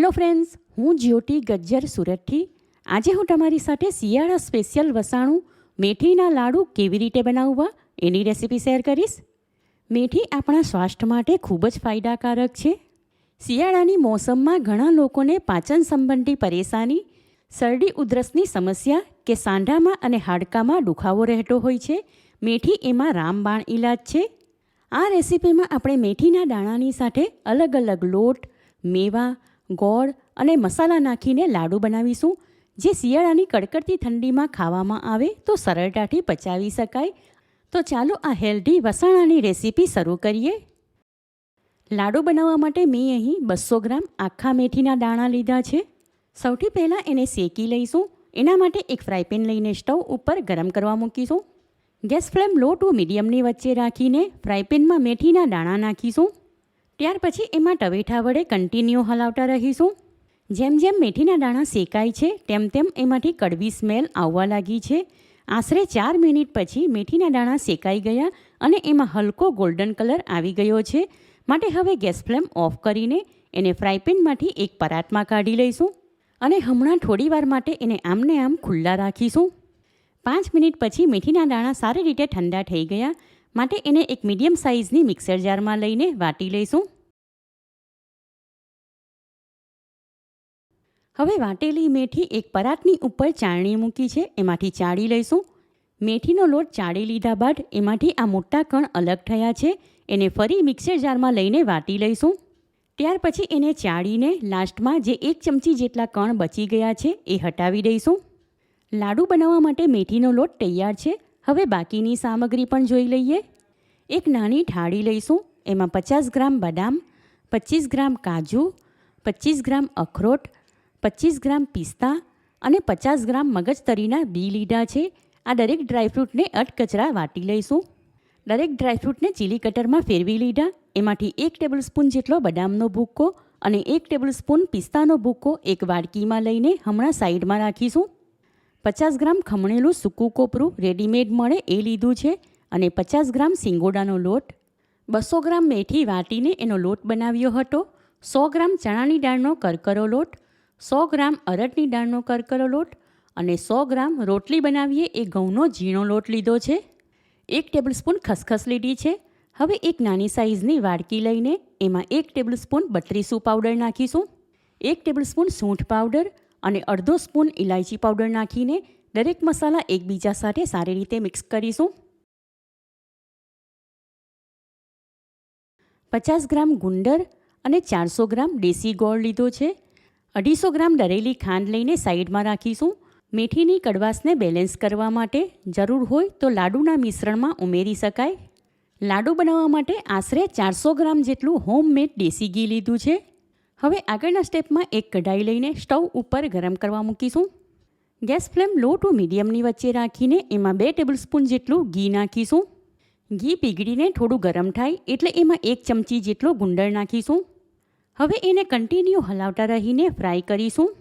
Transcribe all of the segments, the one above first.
Hello friends હું જ્યોતિ ગજ્જર સુરતથી. આજે હું તમારી સાથે શિયાળા સ્પેશિયલ વસાણું મેથીના લાડુ કેવી રીતે બનાવવા એની રેસીપી શેર કરીશ. મેથી આપણા સ્વાસ્થ્ય માટે ખૂબ જ ફાયદાકારક છે. શિયાળાની મોસમમાં ઘણા લોકોને પાચન સંબંધી પરેશાની, શરદી ઉધરસની સમસ્યા કે સાંઢામાં અને હાડકામાં દુખાવો રહેતો હોય છે. મેથી એમાં રામબાણ ઈલાજ છે. આ રેસીપીમાં આપણે મેથીના દાણાની સાથે અલગ અલગ લોટ, મેવા ગોળ અને મસાલા નાખીને લાડુ બનાવીશું. જે શિયાળાની કડકડતી ઠંડીમાં ખાવામાં આવે તો સરળતાથી પચાવી શકાય. તો ચાલો આ હેલ્ધી વસાણાની રેસીપી શરૂ કરીએ. લાડુ બનાવવા માટે મેં અહીં બસો ગ્રામ આખા મેથીના દાણા લીધા છે. સૌથી પહેલાં એને શેકી લઈશું. એના માટે એક ફ્રાયપેન લઈને સ્ટવ ઉપર ગરમ કરવા મૂકીશું. ગેસ ફ્લેમ લો ટુ મીડિયમની વચ્ચે રાખીને ફ્રાયપેનમાં મેથીના દાણા નાખીશું. ત્યાર પછી એમાં ટવેઠા વડે કન્ટિન્યુ હલાવતા રહીશું. જેમ જેમ મેથીના દાણા શેકાય છે, તેમ તેમ એમાંથી કડવી સ્મેલ આવવા લાગી છે. આશરે ચાર મિનિટ પછી મેથીના દાણા શેકાઈ ગયા અને એમાં હલકો ગોલ્ડન કલર આવી ગયો છે. માટે હવે ગેસ ફ્લેમ ઓફ કરીને એને ફ્રાયપેનમાંથી એક પરાતમાં કાઢી લઈશું અને હમણાં થોડી વાર માટે એને આમને આમ ખુલ્લા રાખીશું. પાંચ મિનિટ પછી મેથીના દાણા સારી રીતે ઠંડા થઈ ગયા માટે એને એક મીડિયમ સાઇઝની મિક્સર જારમાં લઈને વાટી લઈશું. હવે વાટેલી મેથી એક પરાતની ઉપર ચાળણી મૂકી છે, એમાંથી ચાળી લઈશું. મેથીનો લોટ ચાળી લીધા બાદ એમાંથી આ મોટા કણ અલગ થયા છે, એને ફરી મિક્સર જારમાં લઈને વાટી લઈશું. ત્યાર પછી એને ચાળીને લાસ્ટમાં જે એક ચમચી જેટલા કણ બચી ગયા છે, એ હટાવી દઈશું. લાડુ બનાવવા માટે મેથીનો લોટ તૈયાર છે હવે બાકીની સામગ્રી પણ જોઈ લઈએ. એક નાની ઠાળી લઈશું, એમાં પચાસ ગ્રામ બદામ, પચીસ ગ્રામ કાજુ, પચીસ ગ્રામ અખરોટ, પચીસ ગ્રામ પિસ્તા અને પચાસ ગ્રામ મગજતરીના બી લીધા છે. આ દરેક ડ્રાયફ્રૂટને અટકચરા વાટી લઈશું. દરેક ડ્રાયફ્રૂટને ચીલી કટરમાં ફેરવી લીધા. એમાંથી એક ટેબલ સ્પૂન જેટલો બદામનો ભૂક્કો અને એક ટેબલ સ્પૂન પિસ્તાનો ભૂક્કો એક વાડકીમાં લઈને હમણાં સાઈડમાં રાખીશું. પચાસ ગ્રામ ખમણેલું સૂકું કોપરું રેડીમેડ મળે એ લીધું છે અને પચાસ ગ્રામ સિંગોડાનો લોટ, બસો ગ્રામ મેથી વાટીને એનો લોટ બનાવ્યો હતો, સો ગ્રામ ચણાની દાળનો કરકરો લોટ, સો ગ્રામ અરડની દાળનો કરકરો લોટ અને સો ગ્રામ રોટલી બનાવીએ એ ઘઉંનો ઝીણો લોટ લીધો છે. એક ટેબલ સ્પૂન ખસખસ લીધી છે. હવે એક નાની સાઇઝની વાડકી લઈને એમાં એક ટેબલ સ્પૂન બત્રીસું પાવડર નાખીશું. એક ટેબલ સ્પૂન સૂંઠ પાવડર અને અડધો સ્પૂન ઇલાયચી પાવડર નાખીને દરેક મસાલા એકબીજા સાથે સારી રીતે મિક્સ કરીશું. પચાસ ગ્રામ ગુંદર અને ચારસો ગ્રામ દેશી ગોળ લીધો છે. અઢીસો ગ્રામ દરેલી ખાંડ લઈને સાઈડમાં રાખીશું. મેથીની કડવાશને બેલેન્સ કરવા માટે જરૂર હોય તો લાડુના મિશ્રણમાં ઉમેરી શકાય. લાડુ બનાવવા માટે આશરે ચારસો ગ્રામ જેટલું હોમમેડ દેશી ઘી લીધું છે. હવે આગળના સ્ટેપમાં એક કઢાઈ લઈને સ્ટવ ઉપર ગરમ કરવા મૂકીશું. ગેસ ફ્લેમ લો ટુ મીડિયમની વચ્ચે રાખીને એમાં બે ટેબલ સ્પૂન જેટલું ઘી નાખીશું. ઘી પીગળીને થોડું ગરમ થાય એટલે એમાં એક ચમચી જેટલો ગુંદર નાખીશું. હવે એને કન્ટિન્યુ હલાવતા રહીને ફ્રાય કરીશું.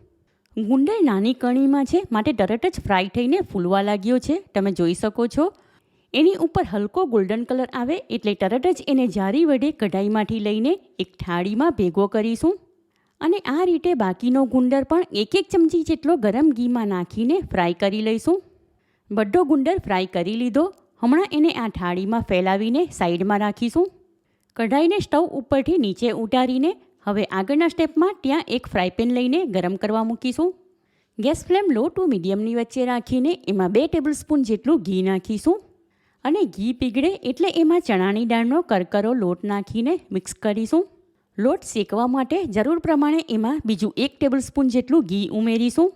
ગુંદર નાની કણીમાં છે, માટે તરત જ ફ્રાય થઈને ફૂલવા લાગ્યો છે. તમે જોઈ શકો છો. એની ઉપર હલકો ગોલ્ડન કલર આવે એટલે તરત જ એને જારી વડે કઢાઈમાંથી લઈને એક થાળીમાં ભેગો કરીશું. અને આ રીતે બાકીનો ગુંદર પણ એક એક ચમચી જેટલો ગરમ ઘીમાં નાખીને ફ્રાય કરી લઈશું. બધો ગુંદર ફ્રાય કરી લીધો. હમણાં એને આ થાળીમાં ફેલાવીને સાઈડમાં રાખીશું. કઢાઈને સ્ટવ ઉપરથી નીચે ઉતારીને હવે આગળના સ્ટેપમાં ત્યાં એક ફ્રાયપેન લઈને ગરમ કરવા મૂકીશું. ગેસ ફ્લેમ લો ટુ મીડિયમની વચ્ચે રાખીને એમાં બે ટેબલ સ્પૂન જેટલું ઘી નાખીશું. અને ઘી પીગળે એટલે એમાં ચણાની દાળનો કરકરો લોટ નાખીને મિક્સ કરીશું. લોટ શેકવા માટે જરૂર પ્રમાણે એમાં બીજું એક ટેબલ સ્પૂન જેટલું ઘી ઉમેરીશું.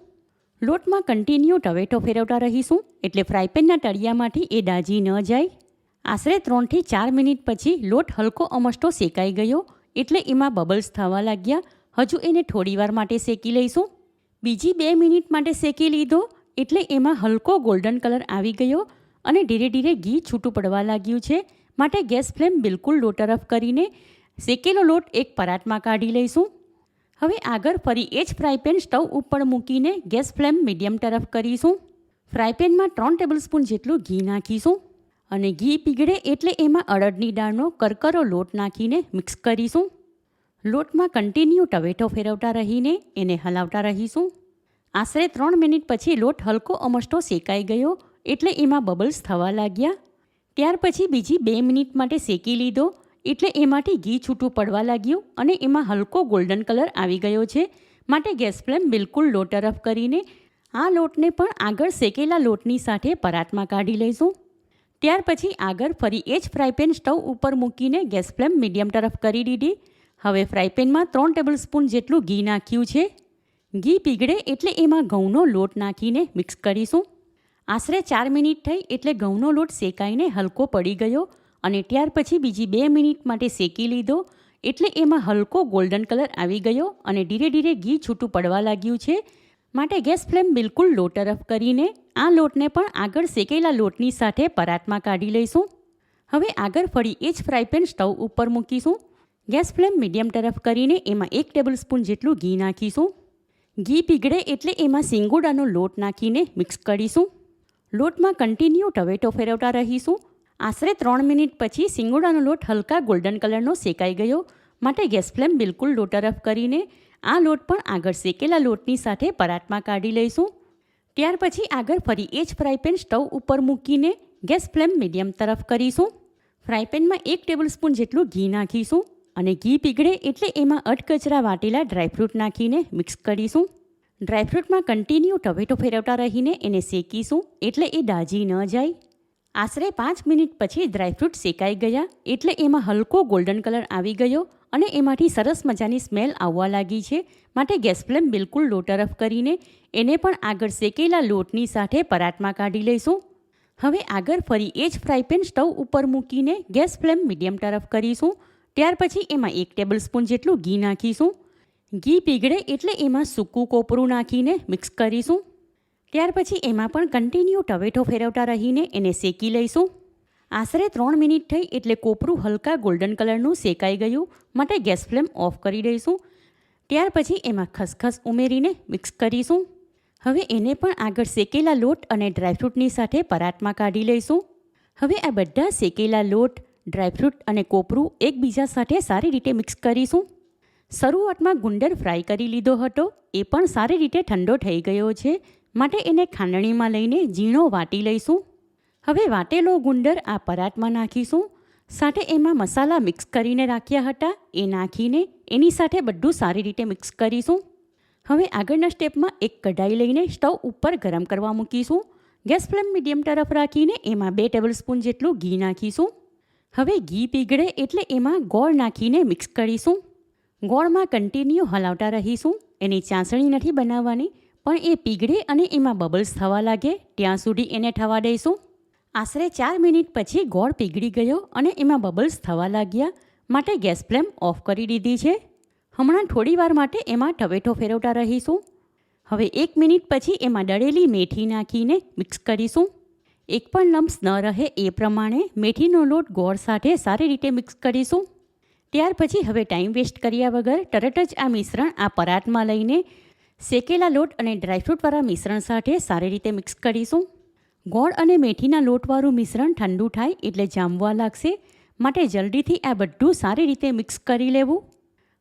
લોટમાં કન્ટિન્યુ ટવેટો ફેરવતા રહીશું, એટલે ફ્રાયપેનના તળિયામાંથી એ દાજી ન જાય. આશરે ત્રણથી ચાર મિનિટ પછી લોટ હલકો અમસ્ટો શેકાઈ ગયો, એટલે એમાં બબલ્સ થવા લાગ્યા. હજુ એને થોડીવાર માટે શેકી લઈશું. બીજી બે મિનિટ માટે શેકી લીધો, એટલે એમાં હલકો ગોલ્ડન કલર આવી ગયો અને ધીરે ધીરે ઘી છૂટું પડવા લાગ્યું છે. માટે ગેસ ફ્લેમ બિલકુલ લો તરફ કરીને શેકેલો લોટ એક પરાતમાં કાઢી લઈશું. હવે આગળ ફરી એ જ ફ્રાયપેન સ્ટવ ઉપર મૂકીને ગેસ ફ્લેમ મીડિયમ તરફ કરીશું. ફ્રાયપેનમાં ત્રણ ટેબલ સ્પૂન જેટલું ઘી નાખીશું અને ઘી પીગળે એટલે એમાં અડદની દાળનો કરકરો લોટ નાખીને મિક્સ કરીશું. લોટમાં કન્ટિન્યુ ટવેટો ફેરવતા રહીને એને હલાવતા રહીશું. આશરે ત્રણ મિનિટ પછી લોટ હલકો અમસ્ટો શેકાઈ ગયો એટલે એમાં બબલ્સ થવા લાગ્યા. ત્યાર પછી બીજી બે મિનિટ માટે શેકી લીધો એટલે એમાંથી ઘી છૂટું પડવા લાગ્યું અને એમાં હલકો ગોલ્ડન કલર આવી ગયો છે. માટે ગેસ ફ્લેમ બિલકુલ લો તરફ કરીને આ લોટને પણ આગળ શેકેલા લોટની સાથે પરાતમાં કાઢી લઈશું. ત્યાર પછી આગળ ફરી એ જ ફ્રાયપેન સ્ટવ ઉપર મૂકીને ગેસ ફ્લેમ મીડિયમ તરફ કરી દીધી. હવે ફ્રાયપેનમાં ત્રણ ટેબલ સ્પૂન જેટલું ઘી નાખ્યું છે. ઘી પીગળે એટલે એમાં ઘઉંનો લોટ નાખીને મિક્સ કરીશું. આશરે ચાર મિનિટ થઈ એટલે ઘઉંનો લોટ શેકાઈને હલકો પડી ગયો. અને ત્યાર પછી બીજી બે મિનિટ માટે શેકી લીધો, એટલે એમાં હલકો ગોલ્ડન કલર આવી ગયો અને ધીરે ધીરે ઘી છૂટું પડવા લાગ્યું છે. માટે ગેસ ફ્લેમ બિલકુલ લો તરફ કરીને આ લોટને પણ આગળ શેકેલા લોટની સાથે પરાતમાં કાઢી લઈશું. હવે આગળ ફરી એ જ ફ્રાયપેન સ્ટવ ઉપર મૂકીશું. ગેસ ફ્લેમ મીડિયમ તરફ કરીને એમાં એક ટેબલ સ્પૂન જેટલું ઘી નાખીશું. ઘી પીગળે એટલે એમાં સિંગોડાનો લોટ નાખીને મિક્સ કરીશું. લોટમાં કન્ટિન્યુ ટવેટો ફેરવતા રહીશું. આશરે ત્રણ મિનિટ પછી સિંગોડાનો લોટ હલકા ગોલ્ડન કલરનો શેકાઈ ગયો. માટે ગેસ ફ્લેમ બિલકુલ લો તરફ કરીને આ લોટ પણ આગળ શેકેલા લોટની સાથે પરાતમાં કાઢી લઈશું. ત્યાર પછી આગળ ફરી એ જ ફ્રાયપેન સ્ટવ ઉપર મૂકીને ગેસ ફ્લેમ મીડિયમ તરફ કરીશું. ફ્રાયપેનમાં એક ટેબલ સ્પૂન જેટલું ઘી નાખીશું અને ઘી પીગળે એટલે એમાં અટકચરા વાટેલા ડ્રાયફ્રૂટ નાખીને મિક્સ કરીશું. ડ્રાયફ્રૂટમાં કન્ટિન્યુ ટવેટો ફેરવતા રહીને એને શેકીશું એટલે એ દાજી ન જાય. આશરે પાંચ મિનિટ પછી ડ્રાયફ્રૂટ શેકાઈ ગયા, એટલે એમાં હલકો ગોલ્ડન કલર આવી ગયો અને એમાંથી સરસ મજાની સ્મેલ આવવા લાગી છે. માટે ગેસ ફ્લેમ બિલકુલ લો તરફ કરીને એને પણ આગળ શેકેલા લોટની સાથે પરાટમાં કાઢી લઈશું. હવે આગળ ફરી એ જ ફ્રાયપેન સ્ટવ ઉપર મૂકીને ગેસ ફ્લેમ મીડિયમ તરફ કરીશું. ત્યાર પછી એમાં એક ટેબલ સ્પૂન જેટલું ઘી નાખીશું. ઘી પીગળે એટલે એમાં સૂકું કોપરું નાખીને મિક્સ કરીશું. ત્યાર પછી એમાં પણ કન્ટિન્યુ ટવેટો ફેરવતા રહીને એને શેકી લઈશું. આશરે ત્રણ મિનિટ થઈ એટલે કોપરું હલકા ગોલ્ડન કલરનું શેકાઈ ગયું. માટે ગેસ ફ્લેમ ઓફ કરી દઈશું. ત્યાર પછી એમાં ખસખસ ઉમેરીને મિક્સ કરીશું. હવે એને પણ આગળ શેકેલા લોટ અને ડ્રાયફ્રૂટની સાથે પરાતમાં કાઢી લઈશું. હવે આ બધા શેકેલા લોટ ડ્રાયફ્રૂટ અને કોપરું એકબીજા સાથે સારી રીતે મિક્સ કરીશું. શરૂઆતમાં ગુંદર ફ્રાય કરી લીધો હતો. એ પણ સારી રીતે ઠંડો થઈ ગયો છે. માટે એને ખાંડણીમાં લઈને ઝીણો વાટી લઈશું. હવે વાટેલો ગુંદર આ પરાતમાં નાખીશું. સાથે એમાં મસાલા મિક્સ કરીને રાખ્યા હતા. એ નાખીને એની સાથે બધું સારી રીતે મિક્સ કરીશું. હવે આગળના સ્ટેપમાં એક કઢાઈ લઈને સ્ટવ ઉપર ગરમ કરવા મૂકીશું. ગેસ ફ્લેમ મીડિયમ તરફ રાખીને એમાં બે ટેબલ સ્પૂન જેટલું ઘી નાખીશું. હવે ઘી પીગળે એટલે એમાં ગોળ નાખીને મિક્સ કરીશું. ગોળમાં કન્ટિન્યુ હલાવતા રહીશું. એની ચાસણી નથી બનાવવાની. પણ એ પીગળે અને એમાં બબલ્સ થવા લાગે, ત્યાં સુધી એને થવા દઈશું. આશરે ચાર મિનિટ પછી ગોળ પીગળી ગયો અને એમાં બબલ્સ થવા લાગ્યા, માટે ગેસ ફ્લેમ ઓફ કરી દીધી છે. હમણાં થોડી વાર માટે એમાં ટવેટો ફેરવતા રહીશું. હવે એક મિનિટ પછી એમાં દળેલી મેથી નાખીને મિક્સ કરીશું. એક પણ લમ્સ ન રહે એ પ્રમાણે મેથીનો લોટ ગોળ સાથે સારી રીતે મિક્સ કરીશું. ત્યાર પછી હવે ટાઈમ વેસ્ટ કર્યા વગર તરત જ આ મિશ્રણ આ પરાતમાં લઈને શેકેલા લોટ અને ડ્રાયફ્રૂટવાળા મિશ્રણ સાથે સારી રીતે મિક્સ કરીશું. ગોળ અને મેથીના લોટવાળું મિશ્રણ ઠંડુ થાય એટલે જામવા લાગશે. માટે જલ્દીથી આ બધું સારી રીતે મિક્સ કરી લેવું.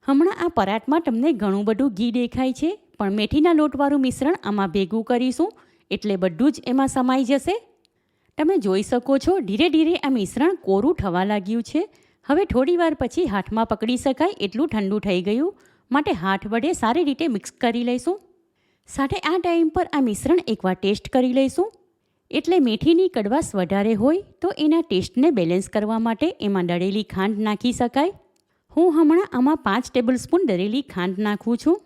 હમણાં આ પરાઠમાં તમને ઘણું બધું ઘી દેખાય છે, પણ મેથીના લોટવાળું મિશ્રણ આમાં ભેગું કરીશું એટલે બધું જ એમાં સમાઈ જશે. તમે જોઈ શકો છો, ધીરે ધીરે આ મિશ્રણ કોરું થવા લાગ્યું છે. હવે થોડીવાર પછી હાથમાં પકડી શકાય એટલું ઠંડુ થઈ ગયું. માટે હાથ વડે સારી રીતે મિક્સ કરી લઈશું. સાથે આ ટાઈમ પર આ મિશ્રણ એકવાર ટેસ્ટ કરી લઈશું. એટલે મેથીની કડવાશ વધારે હોય તો એના ટેસ્ટને બેલેન્સ કરવા માટે એમાં દળેલી ખાંડ નાખી શકાય. હું હમણાં આમાં પાંચ ટેબલ સ્પૂન દળેલી ખાંડ નાખું છું.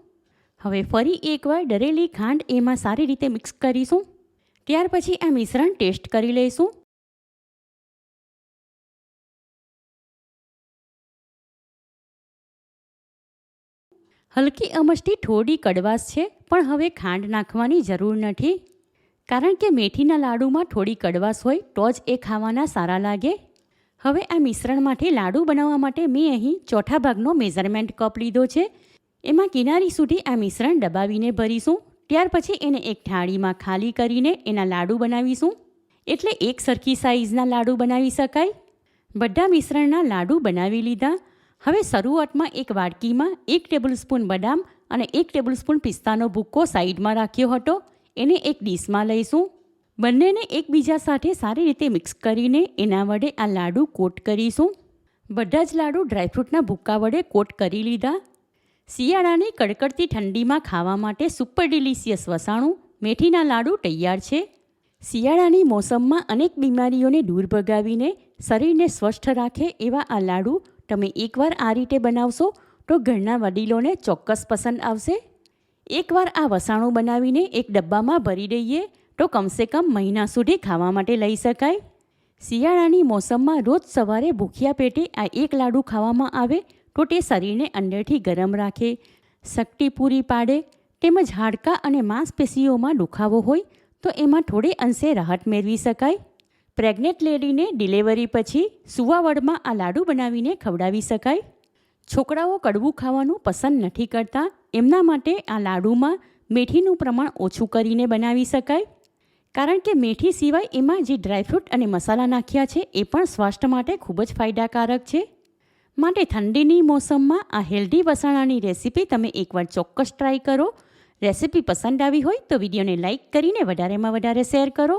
હવે ફરી એકવાર દરેલી ખાંડ એમાં સારી રીતે મિક્સ કરીશું. ત્યાર પછી આ મિશ્રણ ટેસ્ટ કરી લઈશું. હલકી અમસ્તી થોડી કડવાશ છે, પણ હવે ખાંડ નાખવાની જરૂર નથી. કારણ કે મેથીના લાડુમાં થોડી કડવાશ હોય, તો જ એ ખાવાના સારા લાગે. હવે આ મિશ્રણમાંથી લાડુ બનાવવા માટે મેં અહીં ચોથા ભાગનો મેઝરમેન્ટ કપ લીધો છે. એમાં કિનારી સુધી આ મિશ્રણ દબાવીને ભરીશું. ત્યાર પછી એને એક થાળીમાં ખાલી કરીને એના લાડુ બનાવીશું. એટલે એક સરખી સાઇઝના લાડુ બનાવી શકાય. બધા મિશ્રણના લાડુ બનાવી લીધા. હવે શરૂઆતમાં એક વાડકીમાં એક ટેબલસ્પૂન બદામ અને એક ટેબલસ્પૂન પિસ્તાનો ભૂક્કો સાઈડમાં રાખ્યો હતો. એને એક ડીશમાં લઈશું. બંનેને એકબીજા સાથે સારી રીતે મિક્સ કરીને એના વડે આ લાડુ કોટ કરીશું. બધા જ લાડુ ડ્રાયફ્રૂટના ભૂક્કા વડે કોટ કરી લીધા. શિયાળાની કડકડતી ઠંડીમાં ખાવા માટે સુપર ડિલિશિયસ વસાણું, મેથીના લાડુ તૈયાર છે. શિયાળાની મોસમમાં અનેક બીમારીઓને દૂર ભગાવીને શરીરને સ્વસ્થ રાખે એવા આ લાડુ તમે એકવાર આ રીતે બનાવશો તો ઘરના વડીલોને ચોક્કસ પસંદ આવશે. એકવાર આ વસાણું બનાવીને એક ડબ્બામાં ભરી દઈએ તો કમસે કમ મહિના સુધી ખાવા માટે લઈ શકાય. શિયાળાની મોસમમાં રોજ સવારે ભૂખ્યા પેટે આ એક લાડુ ખાવામાં આવે તો તે શરીરને અંદરથી ગરમ રાખે, શક્તિ પૂરી પાડે તેમજ હાડકાં અને માંસપેશીઓમાં દુખાવો હોય તો એમાં થોડે અંશે રાહત મેળવી શકાય. પ્રેગ્નેન્ટ લેડીને ડિલેવરી પછી સુવાવડમાં આ લાડુ બનાવીને ખવડાવી શકાય. છોકરાઓ કડવું ખાવાનું પસંદ નથી કરતા, એમના માટે આ લાડુમાં મેથીનું પ્રમાણ ઓછું કરીને બનાવી શકાય. કારણ કે મેથી સિવાય એમાં જે ડ્રાયફ્રૂટ અને મસાલા નાખ્યા છે, એ પણ સ્વાસ્થ્ય માટે ખૂબ જ ફાયદાકારક છે. માટે ઠંડીની મોસમમાં આ હેલ્ધી વસાણાની રેસીપી તમે એકવાર ચોક્કસ ટ્રાય કરો. રેસીપી પસંદ આવી હોય તો વિડીયોને લાઇક કરીને વધારેમાં વધારે શેર કરો.